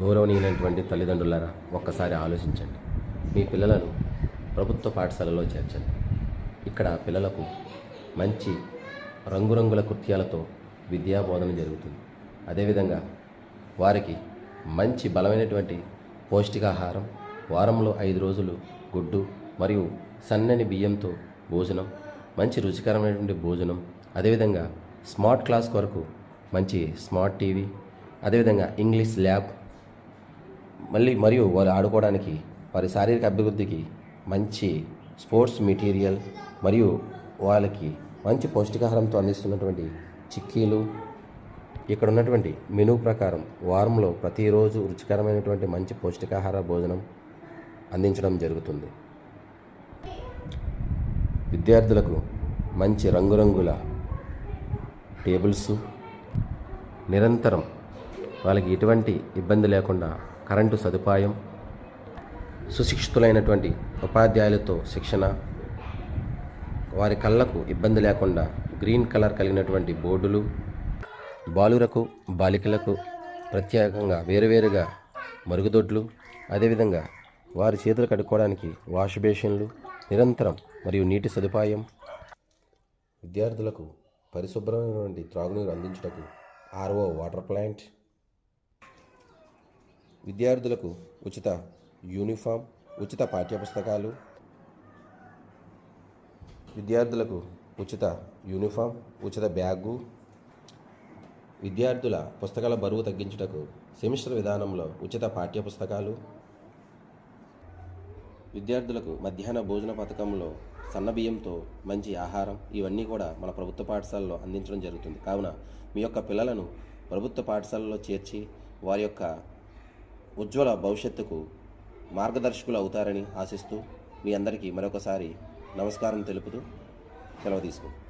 గౌరవనీయులైనటువంటి తల్లిదండ్రులారా ఒక్కసారి ఆలోచించండి. మీ పిల్లలను ప్రభుత్వ పాఠశాలలో చేర్చండి. ఇక్కడ పిల్లలకు మంచి రంగురంగుల కృత్యాలతో విద్యా బోధన జరుగుతుంది. అదేవిధంగా వారికి మంచి బలమైనటువంటి పౌష్టికాహారం వారంలో ఐదు రోజులు గుడ్డు మరియు సన్నని బియ్యంతో భోజనం మంచి రుచికరమైనటువంటి భోజనం అదేవిధంగా స్మార్ట్ క్లాస్ కొరకు మంచి స్మార్ట్ టీవీ అదేవిధంగా ఇంగ్లీష్ ల్యాబ్ మళ్ళీ మరియు వారు ఆడుకోవడానికి వారి శారీరక అభివృద్ధికి మంచి స్పోర్ట్స్ మెటీరియల్ మరియు వాళ్ళకి మంచి పౌష్టికాహారంతో అందిస్తున్నటువంటి చిక్కీలు ఇక్కడ ఉన్నటువంటి మెనూ ప్రకారం వారంలో ప్రతిరోజు రుచికరమైనటువంటి మంచి పౌష్టికాహార భోజనం అందించడం జరుగుతుంది. విద్యార్థులకు మంచి రంగురంగుల టేబుల్స్ నిరంతరం వాళ్ళకి ఎటువంటి ఇబ్బంది లేకుండా కరెంటు సదుపాయం సుశిక్షితులైనటువంటి ఉపాధ్యాయులతో శిక్షణ వారి కళ్ళకు ఇబ్బంది లేకుండా గ్రీన్ కలర్ కలిగినటువంటి బోర్డులు బాలురకు బాలికలకు ప్రత్యేకంగా వేరువేరుగా మరుగుదొడ్లు అదేవిధంగా వారి చేతులు కడుక్కోవడానికి వాష్ బేషన్లు నిరంతరం మరియు నీటి సదుపాయం విద్యార్థులకు పరిశుభ్రమైనటువంటి త్రాగునీరు అందించుటకు ఆర్ఓ వాటర్ ప్లాంట్ విద్యార్థులకు ఉచిత యూనిఫామ్ ఉచిత పాఠ్యపుస్తకాలు విద్యార్థులకు ఉచిత యూనిఫామ్ ఉచిత బ్యాగు విద్యార్థుల పుస్తకాల బరువు తగ్గించుటకు సెమిస్టర్ విధానంలో ఉచిత పాఠ్యపుస్తకాలు విద్యార్థులకు మధ్యాహ్న భోజన పథకంలో సన్నబియ్యంతో మంచి ఆహారం ఇవన్నీ కూడా మన ప్రభుత్వ పాఠశాలలో అందించడం జరుగుతుంది. కావున మీ యొక్క పిల్లలను ప్రభుత్వ పాఠశాలలో చేర్చి వారి యొక్క ఉజ్వల భవిష్యత్తుకు మార్గదర్శకులు అవుతారని ఆశిస్తూ మీ అందరికీ మరొకసారి నమస్కారం తెలుపుతూ సెలవు తీసుకుంటాం